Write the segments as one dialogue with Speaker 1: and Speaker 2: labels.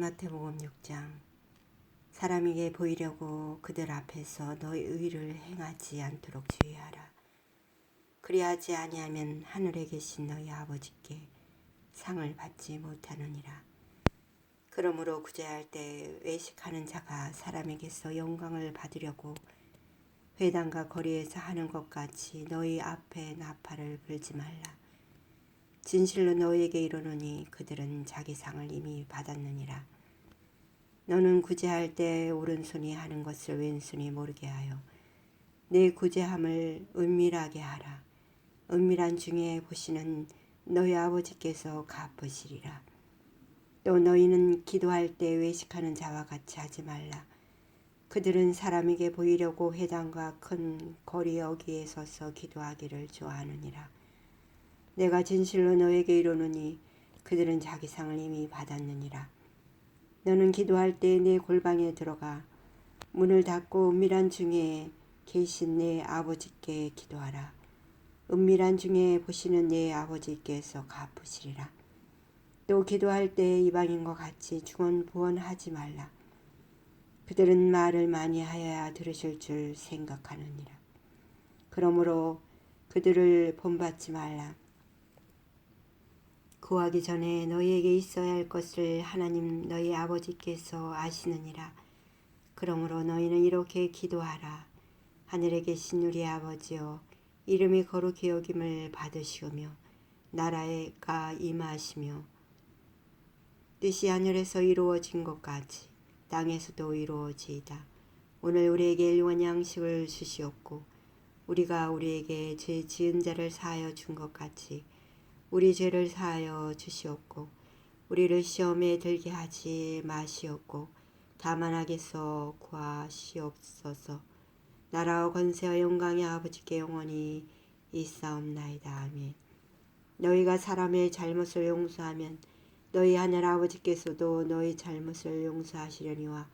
Speaker 1: 마태복음 6장 사람에게 보이려고 그들 앞에서 너의 의를 행하지 않도록 주의하라. 그리하지 아니하면 하늘에 계신 너희 아버지께 상을 받지 못하느니라. 그러므로 구제할 때 외식하는 자가 사람에게서 영광을 받으려고 회당과 거리에서 하는 것 같이 너희 앞에 나팔을 불지 말라. 진실로 너희에게 이르노니 그들은 자기 상을 이미 받았느니라. 너는 구제할 때 오른손이 하는 것을 왼손이 모르게 하여 내 구제함을 은밀하게 하라. 은밀한 중에 보시는 너희 아버지께서 갚으시리라. 또 너희는 기도할 때 외식하는 자와 같이 하지 말라. 그들은 사람에게 보이려고 회당과 큰 거리 여기에 서서 기도하기를 좋아하느니라. 내가 진실로 너에게 이르노니 그들은 자기 상을 이미 받았느니라. 너는 기도할 때 내 골방에 들어가 문을 닫고 은밀한 중에 계신 내 아버지께 기도하라. 은밀한 중에 보시는 내 아버지께서 갚으시리라. 또 기도할 때 이방인과 같이 중언부언하지 말라. 그들은 말을 많이 하여야 들으실 줄 생각하느니라. 그러므로 그들을 본받지 말라. 구하기 전에 너희에게 있어야 할 것을 하나님 너희 아버지께서 아시느니라. 그러므로 너희는 이렇게 기도하라. 하늘에 계신 우리 아버지여 이름이 거룩히 여김을 받으시오며 나라가 임하시며 뜻이 하늘에서 이루어진 것 같이 땅에서도 이루어지이다. 오늘 우리에게 일원 양식을 주시옵고 우리가 우리에게 죄 지은 자를 사하여 준 것 같이 우리 죄를 사하여 주시옵고 우리를 시험에 들게 하지 마시옵고 다만 하게서 구하시옵소서. 나라와 권세와 영광의 아버지께 영원히 있사옵나이다. 아멘. 너희가 사람의 잘못을 용서하면 너희 하늘 아버지께서도 너희 잘못을 용서하시려니와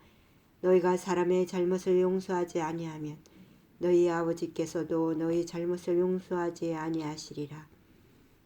Speaker 1: 너희가 사람의 잘못을 용서하지 아니하면 너희 아버지께서도 너희 잘못을 용서하지 아니하시리라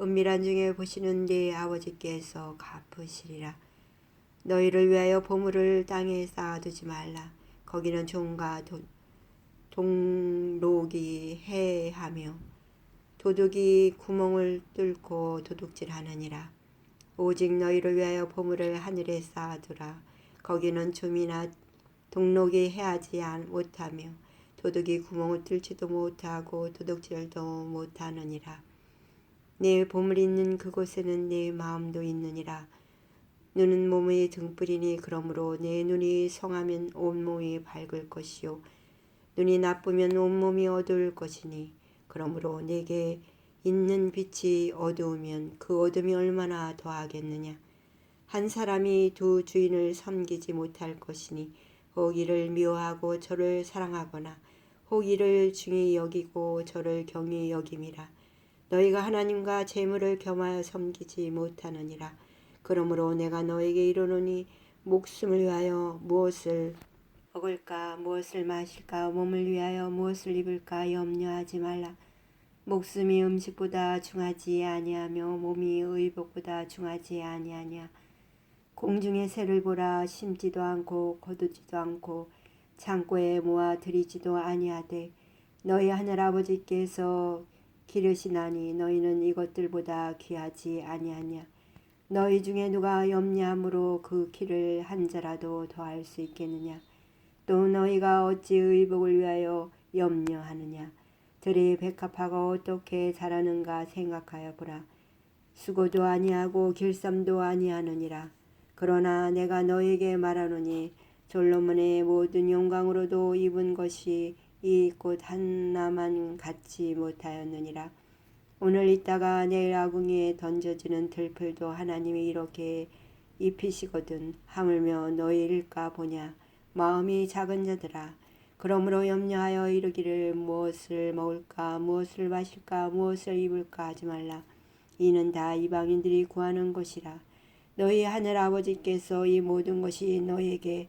Speaker 1: 은밀한 중에 보시는 네 아버지께서 갚으시리라. 너희를 위하여 보물을 땅에 쌓아두지 말라. 거기는 종과 도, 동록이 해하며 도둑이 구멍을 뚫고 도둑질하느니라. 오직 너희를 위하여 보물을 하늘에 쌓아두라. 거기는 좀이나 동록이 해하지 못하며 도둑이 구멍을 뚫지도 못하고 도둑질도 못하느니라. 내 보물 있는 그곳에는 내 마음도 있느니라. 눈은 몸의 등불이니 그러므로 내 눈이 성하면 온몸이 밝을 것이요. 눈이 나쁘면 온몸이 어두울 것이니 그러므로 내게 있는 빛이 어두우면 그 어둠이 얼마나 더하겠느냐. 한 사람이 두 주인을 섬기지 못할 것이니 혹 이를 미워하고 저를 사랑하거나 혹 이를 중히 여기고 저를 경히 여김이라 너희가 하나님과 재물을 겸하여 섬기지 못하느니라. 그러므로 내가 너에게 이르노니 목숨을 위하여 무엇을 먹을까 무엇을 마실까 몸을 위하여 무엇을 입을까 염려하지 말라. 목숨이 음식보다 중하지 아니하며 몸이 의복보다 중하지 아니하냐. 공중의 새를 보라 심지도 않고 거두지도 않고 창고에 모아 들이지도 아니하되 너희 하늘 아버지께서 기르시나니 너희는 이것들보다 귀하지 아니하냐. 너희 중에 누가 염려함으로 그 길을 한 자라도 더할 수 있겠느냐. 또 너희가 어찌 의복을 위하여 염려하느냐. 들이 백합화가 어떻게 자라는가 생각하여 보라. 수고도 아니하고 길쌈도 아니하느니라. 그러나 내가 너에게 말하노니 솔로몬의 모든 영광으로도 입은 것이 이 꽃 하나만 갖지 못하였느니라. 오늘 있다가 내일 아궁이에 던져지는 들풀도 하나님이 이렇게 입히시거든 하물며 너희 일까 보냐. 마음이 작은 자들아 그러므로 염려하여 이르기를 무엇을 먹을까 무엇을 마실까 무엇을 입을까 하지 말라. 이는 다 이방인들이 구하는 것이라. 너희 하늘 아버지께서 이 모든 것이 너희에게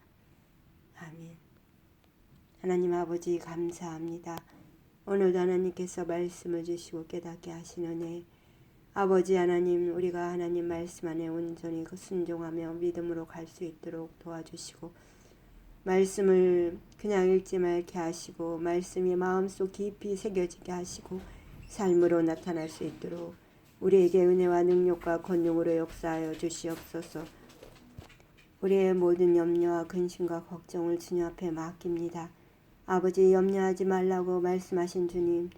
Speaker 1: 아멘. 하나님 아버지 감사합니다. 오늘도 하나님께서 말씀을 주시고 깨닫게 하시는 애 아버지 하나님 우리가 하나님 말씀 안에 온전히 그 순종하며 믿음으로 갈 수 있도록 도와주시고 말씀을 그냥 읽지 말게 하시고 말씀이 마음속 깊이 새겨지게 하시고 삶으로 나타날 수 있도록 우리에게 은혜와 능력과 권능으로 역사하여 주시옵소서. 우리의 모든 염려와 근심과 걱정을 주님 앞에 맡깁니다. 아버지 염려하지 말라고 말씀하신 주님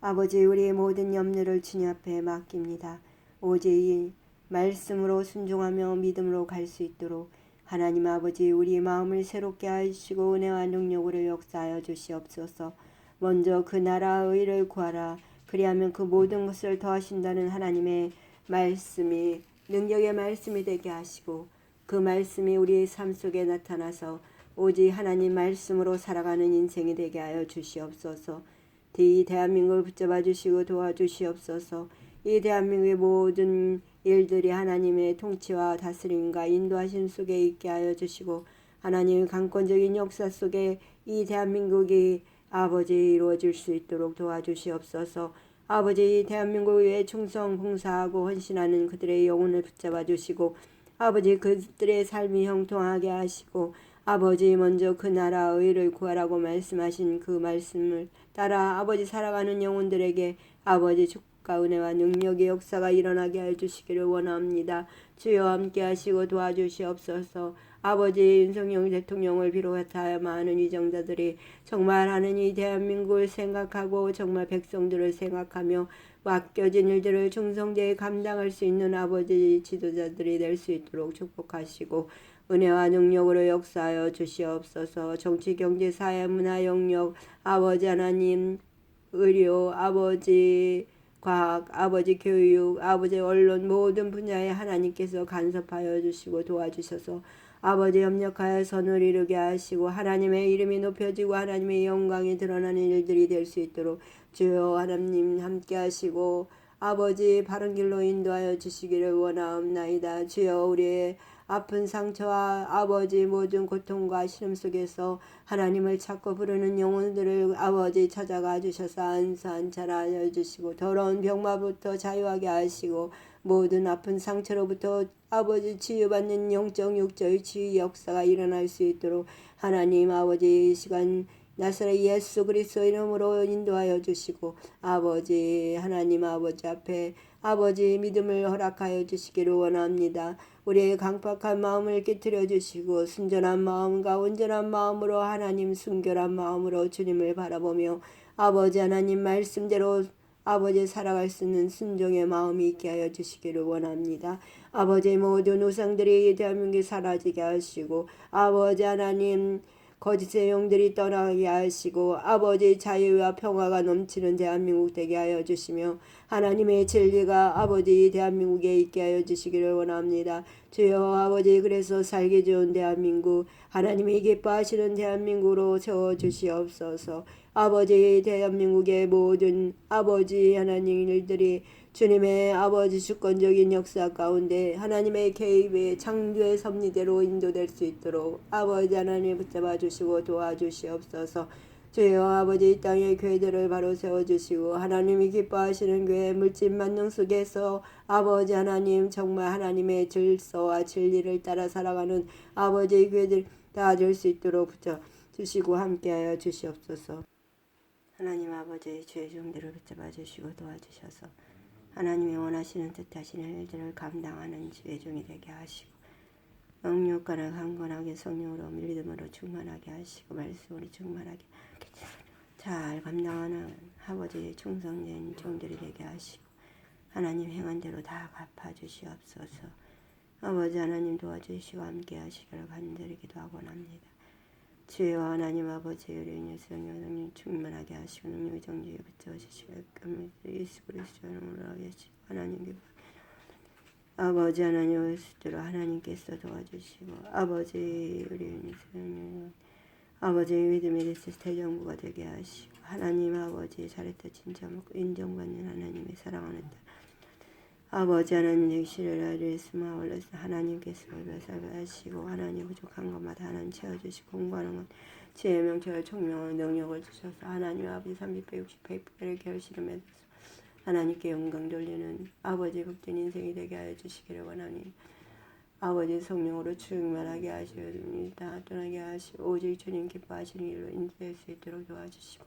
Speaker 1: 아버지 우리의 모든 염려를 주님 앞에 맡깁니다. 오직 이 말씀으로 순종하며 믿음으로 갈 수 있도록 하나님 아버지 우리 마음을 새롭게 하시고 은혜와 능력으로 역사하여 주시옵소서. 먼저 그 나라 의 를 구하라. 그리하면 그 모든 것을 더하신다는 하나님의 말씀이 능력의 말씀이 되게 하시고 그 말씀이 우리의 삶 속에 나타나서 오직 하나님 말씀으로 살아가는 인생이 되게 하여 주시옵소서. 이 대한민국을 붙잡아 주시고 도와주시옵소서. 이 대한민국의 모든 일들이 하나님의 통치와 다스림과 인도하심 속에 있게 하여 주시고 하나님의 강권적인 역사 속에 이 대한민국이 아버지 이루어질 수 있도록 도와주시옵소서. 아버지 이 대한민국 위에 충성 봉사하고 헌신하는 그들의 영혼을 붙잡아 주시고 아버지 그들의 삶이 형통하게 하시고 아버지 먼저 그 나라 의를 구하라고 말씀하신 그 말씀을 따라 아버지 살아가는 영혼들에게 아버지 축복과 은혜와 능력의 역사가 일어나게 해 주시기를 원합니다. 주여 함께 하시고 도와주시옵소서. 아버지 윤석열 대통령을 비롯하여 많은 위정자들이 정말 이 대한민국을 생각하고 정말 백성들을 생각하며 맡겨진 일들을 충성되게 감당할 수 있는 아버지 지도자들이 될 수 있도록 축복하시고 은혜와 능력으로 역사하여 주시옵소서. 정치, 경제, 사회, 문화, 영역, 아버지 하나님, 의료, 아버지 과학, 아버지 교육, 아버지 언론 모든 분야에 하나님께서 간섭하여 주시고 도와주셔서 아버지 협력하여 선을 이루게 하시고 하나님의 이름이 높여지고 하나님의 영광이 드러나는 일들이 될 수 있도록 주여 하나님 함께 하시고 아버지 바른 길로 인도하여 주시기를 원하옵나이다. 주여 우리의 아픈 상처와 아버지 모든 고통과 시름 속에서 하나님을 찾고 부르는 영혼들을 아버지 찾아가 주셔서 안산 잘하여 주시고 더러운 병마부터 자유하게 하시고 모든 아픈 상처로부터 아버지 치유받는 영적 육적의 치유 역사가 일어날 수 있도록 하나님 아버지 이 시간 나사렛 예수 그리스도 이름으로 인도하여 주시고 아버지 하나님 아버지 앞에 아버지 믿음을 허락하여 주시기를 원합니다. 우리의 강팍한 마음을 깨뜨려 주시고 순전한 마음과 온전한 마음으로 하나님 순결한 마음으로 주님을 바라보며 아버지 하나님 말씀대로 아버지 살아갈 수 있는 순종의 마음이 있게 하여 주시기를 원합니다. 아버지 모든 우상들이 대한민국에 사라지게 하시고 아버지 하나님 거짓의 영들이 떠나게 하시고 아버지 자유와 평화가 넘치는 대한민국 되게 하여 주시며 하나님의 진리가 아버지 대한민국에 있게 하여 주시기를 원합니다. 주여 아버지 그래서 살기 좋은 대한민국 하나님이 기뻐하시는 대한민국으로 세워 주시옵소서. 아버지 대한민국의 모든 아버지 하나님 일들이 주님의 아버지 주권적인 역사 가운데 하나님의 개입의 창조의 섭리대로 인도될 수 있도록 아버지 하나님 붙잡아 주시고 도와주시옵소서. 주여 아버지 이 땅의 교회들을 바로 세워주시고 하나님이 기뻐하시는 교회 물질 만능 속에서 아버지 하나님 정말 하나님의 질서와 진리를 따라 살아가는 아버지의 교회들 다 될 수 있도록 붙여 주시고 함께하여 주시옵소서. 하나님 아버지 주의 종들을 붙잡아 주시고 도와주셔서 하나님이 원하시는 뜻 하시는 일들을 감당하는 지혜종이 되게 하시고 영육간을 강건하게 성령으로 믿음으로 충만하게 하시고 말씀으로 충만하게 잘 감당하는 아버지의 충성된 종들이 되게 하시고 하나님 행한 대로 다 갚아주시옵소서 아버지 하나님 도와주시고 함께 하시기를 간절히 기도하고 합니다. 주여 하나님 아버지 의뢰인 성령님 충만하게 하시고 능력의 정지에 붙여주시게끔 예수 그리스도 이름으로 하시고 하나님께 아버지 하나님 스스로 하나님께서 도와주시고 아버지 의뢰인 성령 아버지의 믿음의 리스트 대정부가 되게 하시고 하나님 아버지 잘했다 진짜 인정받는 하나님의 사랑하는 딸 아버지 하나님 역시를 알리스마 올라서 하나님께서 살하시고 하나님 부족한 것마다 하나님 채워주시고 공부하는 것 지혜 명철 총명을 능력을 주셔서 하나님 아버지 360 100배를 결실을 맺어서 하나님께 영광 돌리는 아버지 복된 인생이 되게 하여 주시기를 원하니 아버지 성령으로 충만하게 하시옵니다. 떠나게 하시고 오직 주님 기뻐하시는 일로 인도할 수 있도록 도와주시고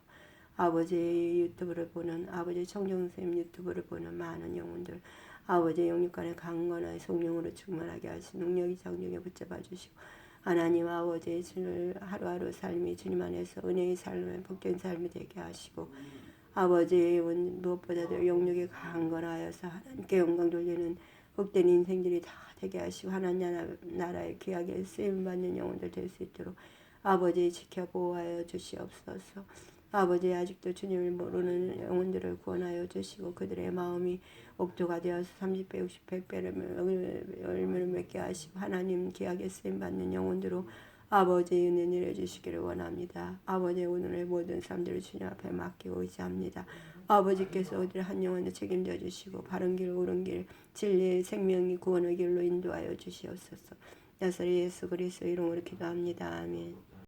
Speaker 1: 아버지의 유튜브를 보는 아버지 청정쌤 유튜브를 보는 많은 영혼들 아버지 영육간의 강건한 성령으로 충만하게 하시고 능력이 장력에 붙잡아 주시고 하나님 아버지의 주를 하루하루 삶이 주님 안에서 은혜의 삶을 복된 삶이 되게 하시고 아버지의 원- 무엇보다도 영육이 강건하여서 하나님께 영광 돌리는 복된 인생들이 다 되게 하시고 하나님 나라, 나라의 귀하게 쓰임 받는 영혼들 될 수 있도록 아버지 지켜 보호하여 주시옵소서. 아버지 아직도 주님을 모르는 영혼들을 구원하여 주시고 그들의 마음이 옥토가 되어서 30배, 60배, 100배를 열매를 맺게 하시고 하나님 귀하게 쓰임 받는 영혼들로 아버지 은혜 내려주시기를 원합니다. 아버지 오늘의 모든 삶들을 주님 앞에 맡기고 의지합니다. 아버지께서 어디를 한 영혼을 책임져 주시고 바른 길, 옳은 길, 진리의 생명이 구원의 길로 인도하여 주시옵소서. 나사렛 예수 그리스도 이름으로 기도합니다. 아멘.